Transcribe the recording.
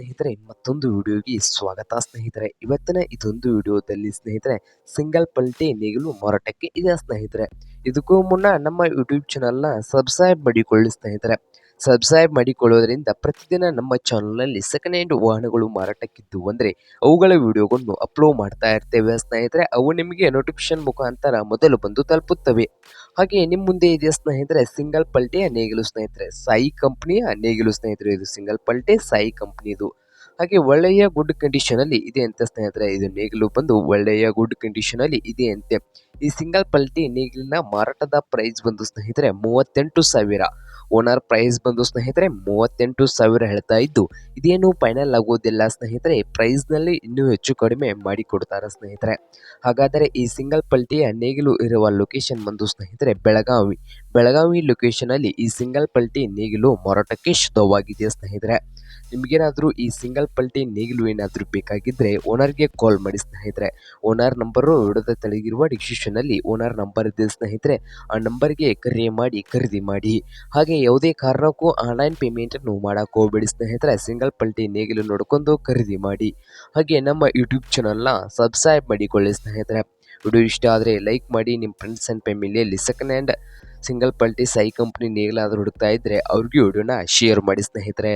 ಸ್ನೇಹಿತರೆ, ಮತ್ತೊಂದು ವಿಡಿಯೋಗೆ ಸ್ವಾಗತ ಸ್ನೇಹಿತರೆ. ಇವತ್ತಿನ ಇದೊಂದು ವಿಡಿಯೋದಲ್ಲಿ ಸ್ನೇಹಿತರೆ, ಸಿಂಗಲ್ ಪಲ್ಟಿ ನೇಗಿಲು ಮಾರಾಟಕ್ಕೆ ಇದೆ ಸ್ನೇಹಿತರೆ. ಇದಕ್ಕೂ ಮುನ್ನ ನಮ್ಮ ಯೂಟ್ಯೂಬ್ ಚಾನಲ್ನ ಸಬ್ಸ್ಕ್ರೈಬ್ ಮಾಡಿಕೊಳ್ಳಿ ಸ್ನೇಹಿತರೆ. ಸಬ್ಸ್ಕ್ರೈಬ್ ಮಾಡಿಕೊಳ್ಳೋದ್ರಿಂದ ಪ್ರತಿದಿನ ನಮ್ಮ ಚಾನಲ್ನಲ್ಲಿ ಸೆಕೆಂಡ್ ಹ್ಯಾಂಡ್ ವಾಹನಗಳು ಮಾರಾಟಕ್ಕಿದ್ದು ಅಂದರೆ ಅವುಗಳ ವಿಡಿಯೋಗಳನ್ನು ಅಪ್ಲೋಡ್ ಮಾಡ್ತಾ ಇರ್ತೇವೆ ಸ್ನೇಹಿತರೆ. ಅವು ನಿಮಗೆ ನೋಟಿಫಿಕೇಶನ್ ಮುಖಾಂತರ ಮೊದಲು ಬಂದು ತಲುಪುತ್ತವೆ. ಹಾಗೆ ನಿಮ್ಮ ಮುಂದೆ ಇದೆ ಸ್ನೇಹಿತರೆ? ಸಿಂಗಲ್ ಪಲ್ಟೆಯ ನೇಗಿಲು ಸ್ನೇಹಿತರೆ. ಸಾಯಿ ಕಂಪ್ನಿಯ ನೇಗಿಲು ಸ್ನೇಹಿತರೆ, ಇದು ಸಿಂಗಲ್ ಪಲ್ಟೆ, ಸಾಯಿ ಕಂಪ್ನಿದು ಹಾಗೆ ಒಳ್ಳೆಯ ಗುಡ್ ಕಂಡೀಷನ್ ಅಲ್ಲಿ ಇದೆ ಅಂತ ಸ್ನೇಹಿತರೆ, ಇದು ನೇಗಿಲು ಬಂದು ಒಳ್ಳೆಯ ಗುಡ್ ಕಂಡೀಷನ್ ಅಲ್ಲಿ ಇದೆ ಅಂತೆ. ಈ ಸಿಂಗಲ್ ಪಲ್ಟಿ, ನೇಗಿಲಿನ ಮಾರಾಟದ ಪ್ರೈಸ್ ಬಂದು ಸ್ನೇಹಿತರೆ, ಮೂವತ್ತೆಂಟು ಸಾವಿರ. ಓನರ್ ಪ್ರೈಸ್ ಬಂದು ಸ್ನೇಹಿತರೆ ಮೂವತ್ತೆಂಟು ಸಾವಿರ ಹೇಳ್ತಾ ಇದ್ದು, ಇದೇನು ಫೈನಲ್ ಆಗೋದಿಲ್ಲ ಸ್ನೇಹಿತರೆ ಪ್ರೈಸ್ನಲ್ಲಿ ಇನ್ನೂ ಹೆಚ್ಚು ಕಡಿಮೆ ಮಾಡಿ ಕೊಡ್ತಾರೆ ಸ್ನೇಹಿತರೆ. ಹಾಗಾದರೆ ಈ ಸಿಂಗಲ್ ಪಲ್ಟಿಯ ನೇಗಿಲು ಇರುವ ಲೊಕೇಶನ್ ಬಂದು ಸ್ನೇಹಿತರೆ, ಬೆಳಗಾವಿ. ಬೆಳಗಾವಿ ಲೊಕೇಶನ್ ಅಲ್ಲಿ ಈ ಸಿಂಗಲ್ ಪಲ್ಟಿ ನೇಗಿಲು ಮಾರಾಟಕ್ಕೆ ಶುದ್ಧವಾಗಿದೆ ಸ್ನೇಹಿತರೆ. ನಿಮಗೇನಾದರೂ ಈ ಸಿಂಗಲ್ ಪಲ್ಟಿ ನೇಗಿಲು ಏನಾದರೂ ಬೇಕಾಗಿದ್ದರೆ ಓನರ್ಗೆ ಕಾಲ್ ಮಾಡಿ ಸ್ನೇಹಿತರೆ. ಓನರ್ ನಂಬರು ಹಿಡಿದ ತೆಳಗಿರುವ ಡಿಸ್ಕ್ರಿಪ್ಷನ್ ಅಲ್ಲಿ ಓನರ್ ನಂಬರ್ ಇದೆ ಸ್ನೇಹಿತರೆ. ಆ ನಂಬರ್ಗೆ ಕರೆ ಮಾಡಿ ಖರೀದಿ ಮಾಡಿ. ಹಾಗೆ ಯಾವುದೇ ಕಾರಣಕ್ಕೂ ಆನ್ಲೈನ್ ಪೇಮೆಂಟನ್ನು ಮಾಡೋಕೆ ಹೋಗ್ಬೇಡಿ ಸ್ನೇಹಿತರೆ. ಸಿಂಗಲ್ ಪಲ್ಟಿ ನೇಗಿಲು ನೋಡ್ಕೊಂಡು ಖರೀದಿ ಮಾಡಿ. ಹಾಗೆ ನಮ್ಮ ಯೂಟ್ಯೂಬ್ ಚಾನಲ್ನ ಸಬ್ಸ್ಕ್ರೈಬ್ ಮಾಡಿಕೊಳ್ಳಿ ಸ್ನೇಹಿತರೆ. ವಿಡಿಯೋ ಇಷ್ಟ ಆದರೆ ಲೈಕ್ ಮಾಡಿ ನಿಮ್ಮ ಫ್ರೆಂಡ್ಸ್ ಆ್ಯಂಡ್ ಫ್ಯಾಮಿಲಿಯಲ್ಲಿ ಸೆಕೆಂಡ್ ಹ್ಯಾಂಡ್ ಸಿಂಗಲ್ ಪಲ್ಟಿ ಸೈ ಕಂಪ್ನಿ ನೇಗಿಲಾದರೂ ಹುಡುಕ್ತಾ ಇದ್ದರೆ ಅವ್ರಿಗೂ ವಿಡಿಯೋನ ಶೇರ್ ಮಾಡಿ ಸ್ನೇಹಿತರೆ.